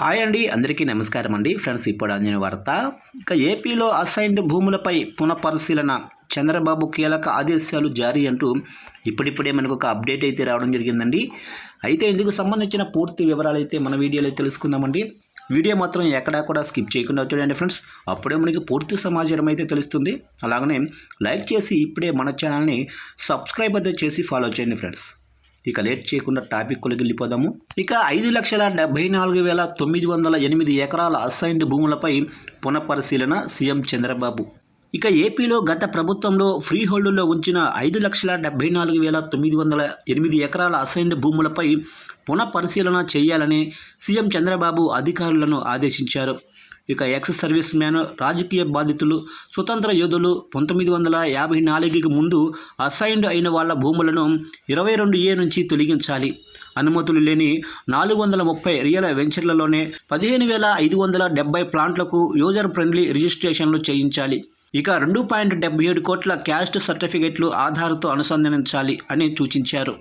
Hi అండి అందరికీ నమస్కారం అండి. ఫ్రెండ్స్ ఇప్పుడు అందిన వార్త. ఇక ఏపీలో అసైన్డ్ భూములపై పునఃపరిశీలన. చంద్రబాబు కీలక ఆదేశాలు జారీ అంటూ ఇప్పుడిప్పుడే మనకు ఒక అప్డేట్ అయితే రావడం జరిగిందండి. అయితే ఇందుకు సంబంధించిన పూర్తి వివరాలు అయితే మన వీడియోలో తెలుసుకుందామండి. వీడియో మాత్రం ఎక్కడా కూడా స్కిప్ చేయకుండా చూడండి ఫ్రెండ్స్. అప్పుడే మనకి పూర్తి సమాచారం అయితే తెలుస్తుంది. అలాగనే లైక్ చేసి ఇప్పుడే మన ఛానల్ని సబ్స్క్రైబ్ అయితే చేసి ఫాలో చేయండి ఫ్రెండ్స్. ఇక లేట్ చేయకుండా టాపిక్లోకి వెళ్ళిపోదాము. ఇక ఐదు లక్షల డెబ్బై నాలుగు వేల తొమ్మిది వందల ఎనిమిది ఎకరాల అసైన్డ్ భూములపై పునఃపరిశీలన సీఎం చంద్రబాబు. ఇక ఏపీలో గత ప్రభుత్వంలో ఫ్రీ హోల్డ్లో ఉంచిన ఐదు లక్షల డెబ్బై నాలుగు వేల తొమ్మిది వందల ఎనిమిది ఎకరాల అసైన్డ్ భూములపై పునఃపరిశీలన చేయాలని సీఎం చంద్రబాబు అధికారులను ఆదేశించారు. ఇక ఎక్స్ సర్వీస్ మ్యాన్ రాజకీయ బాధితులు స్వతంత్ర యోధులు పంతొమ్మిది వందల యాభై నాలుగుకి ముందు అసైన్డ్ అయిన వాళ్ళ భూములను ఇరవై రెండు ఏ నుంచి తొలగించాలి. అనుమతులు లేని నాలుగు వందల ముప్పై రియల్ వెంచర్లలోనే పదిహేను వేల ఐదు వందల డెబ్బై ప్లాంట్లకు యూజర్ ఫ్రెండ్లీ రిజిస్ట్రేషన్లు చేయించాలి. ఇక రెండు పాయింట్ డెబ్బై ఏడు కోట్ల క్యాస్ట్ సర్టిఫికెట్లు ఆధార్తో అనుసంధానించాలి అని సూచించారు.